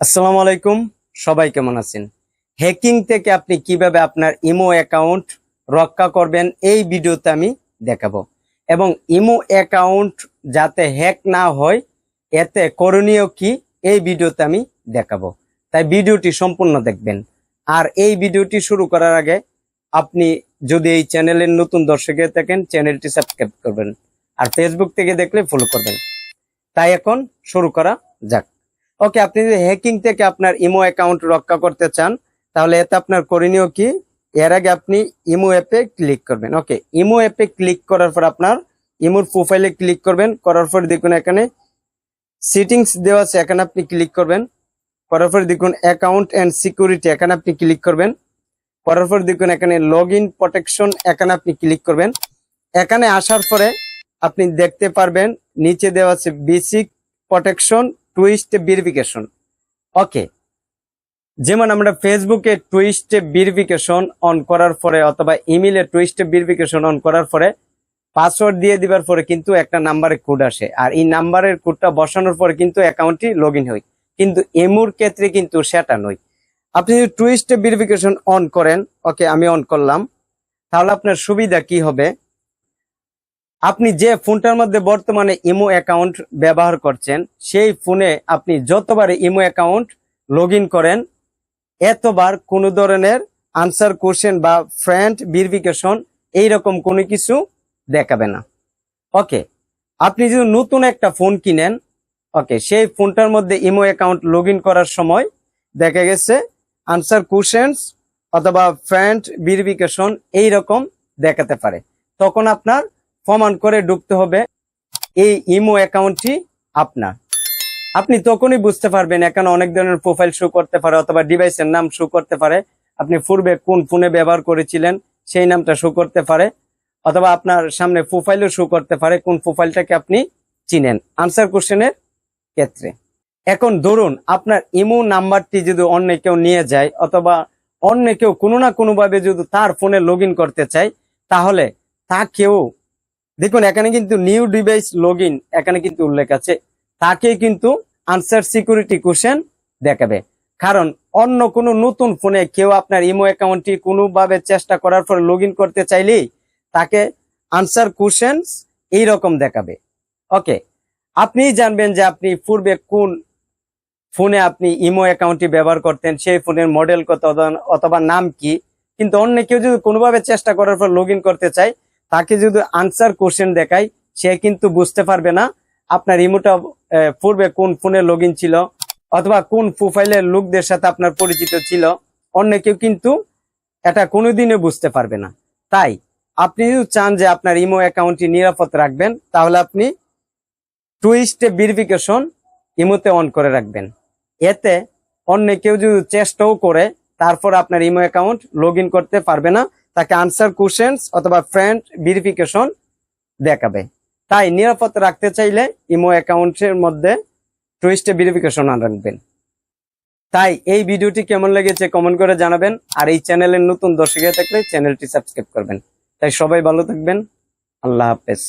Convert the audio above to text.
আসসালামু আলাইকুম, সবাই কেমন আছেন? হ্যাকিং থেকে আপনি কীভাবে আপনার ইমো অ্যাকাউন্ট রক্ষা করবেন, এই ভিডিওতে আমি দেখাবো। এবং ইমো অ্যাকাউন্ট যাতে হ্যাক না হয়, এতে করণীয় কি, এই ভিডিওতে আমি দেখাবো। তাই ভিডিওটি সম্পূর্ণ দেখবেন। আর এই ভিডিওটি শুরু করার আগে, আপনি যদি এই চ্যানেলের নতুন দর্শক হয়ে থাকেন, চ্যানেলটি সাবস্ক্রাইব করবেন। আর ফেসবুক থেকে দেখলে ফলো করবেন। তাই এখন শুরু করা যাক। ওকে, আপনি যদি হ্যাকিং থেকে আপনার ইমো অ্যাকাউন্ট রক্ষা করতে চান, তাহলে এতে আপনার করণীয় কি? এর আগে আপনি ইমো অ্যাপে ক্লিক করবেন। ওকে ইমো অ্যাপে ক্লিক করার পর আপনার ইমোর প্রোফাইলে ক্লিক করবেন। করার পর দেখুন এখানে সেটিংস দেওয়া আছে, এখানে আপনি ক্লিক করবেন। করার পর দেখুন অ্যাকাউন্ট অ্যান্ড সিকিউরিটি এখানে আপনি ক্লিক করবেন। করার পর দেখুন এখানে লগ ইন প্রোটেকশন এখানে আপনি ক্লিক করবেন। এখানে আসার পরে আপনি দেখতে পারবেন, নিচে দেওয়া আছে basic protection twist verification okay যেমন আমরা ফেসবুকে টুইস্ট ভেরিফিকেশন অন করার পরে অথবা ইমেলে টুইস্ট ভেরিফিকেশন অন করার পরে পাসওয়ার্ড দিয়ে দিবার পরে কিন্তু একটা নাম্বারের কোড আসে। আর এই নাম্বারের কোডটা বসানোর পরে কিন্তু অ্যাকাউন্টটি লগ ইন হয়। কিন্তু এমুর ক্ষেত্রে কিন্তু সেটা নয়। আপনি যদি টুইস্ট ভেরিফিকেশন অন করেন ওকে আমি অন করলাম, তাহলে আপনার সুবিধা কি হবে? আপনি যে ফোনটার মধ্যে বর্তমানে ইমো অ্যাকাউন্ট ব্যবহার করছেন, সেই ফোনে আপনি যতবার ইমো অ্যাকাউন্ট লগ করেন, এতবার কোনো ধরনের আনসার কোশ্চেন বা ফ্রেন্ড ভেরিফিকেশন এইরকম কোনো কিছু দেখাবে না। ওকে, আপনি যদি নতুন একটা ফোন কিনেন, ওকে, সেই ফোনটার মধ্যে ইমো অ্যাকাউন্ট লগ করার সময় দেখা গেছে আনসার কোশ্চেন্স অথবা ফ্রেন্ড ভেরিফিকেশন এইরকম দেখাতে পারে। তখন আপনার প্রমাণ করে ঢুকতে হবে। এই ইমো অ্যাকাউন্টটি আপনার। আপনি তখনই বুঝতে পারবেন এখানে অনেক ধরনের প্রোফাইল শো করতে পারে অথবা ডিভাইসের নাম শো করতে পারে। আপনি পূর্বে কোন ফোনে ব্যবহার করেছিলেন, সেই নামটা শো করতে পারে। অথবা আপনার সামনে প্রোফাইলও শো করতে পারে, কোন প্রোফাইলটাকে আপনি চিনেন। আনসার কোশ্চেনের ক্ষেত্রে। এখন ধরুন, আপনার ইমো নাম্বারটি যদি অন্য কেউ নিয়ে যায়, অথবা অন্য কেউ কোনো না কোনোভাবে যদি তার ফোনে লগ করতে চায়, তাহলে তাকেও দেখুন, এখানে কিন্তু নিউ ডিভাইস লগ এখানে কিন্তু উল্লেখ আছে। তাকে কিন্তু আনসার সিকিউরিটি কোশ্চেন দেখাবে। কারণ অন্য কোনো নতুন ফোনে কেউ আপনার ইমো অ্যাকাউন্টটি কোনোভাবে চেষ্টা করার পর লগ করতে চাইলেই তাকে আনসার কোশ্চেন এইরকম দেখাবে। ওকে আপনি জানবেন যে আপনি পূর্বে কোন ফোনে আপনি ইমো অ্যাকাউন্টটি ব্যবহার করতেন, সেই ফোনের মডেল কত, অথবা নাম কি? কিন্তু অন্য কেউ যদি কোনোভাবে চেষ্টা করার পর লগ করতে চায় তাকে যদি আনসার কোশ্চেন দেখায়, সে কিন্তু বুঝতে পারবে না আপনার ইমোটা পূর্বে কোন ফোনে লগ ছিল অথবা কোন প্রোফাইলের লোকদের সাথে আপনার পরিচিত ছিল। অন্য কেউ কিন্তু এটা কোনোদিনও বুঝতে পারবে না। তাই আপনি যদি চান যে আপনার ইমো অ্যাকাউন্টটি নিরাপদ রাখবেন, তাহলে আপনি টুইস্টে ভেরিফিকেশন ইমোতে অন করে রাখবেন। এতে অন্য কেউ যদি চেষ্টাও করে, তারপর আপনার ইমো অ্যাকাউন্ট লগ করতে পারবে না। তাকে আনসার কোশ্চেন্স অথবা ফ্রেন্ড ভেরিফিকেশন দেখাবে। তাই নিরাপদ রাখতে চাইলে ইমো অ্যাকাউন্টের মধ্যে টুইস্টে ভেরিফিকেশন আনবেন তাই এই ভিডিওটি কেমন লেগেছে কমেন্ট করে জানাবেন। আর এই চ্যানেলের নতুন দর্শক হয়ে থাকলে চ্যানেলটি সাবস্ক্রাইব করবেন। তাই সবাই ভালো থাকবেন। আল্লাহ হাফেজ।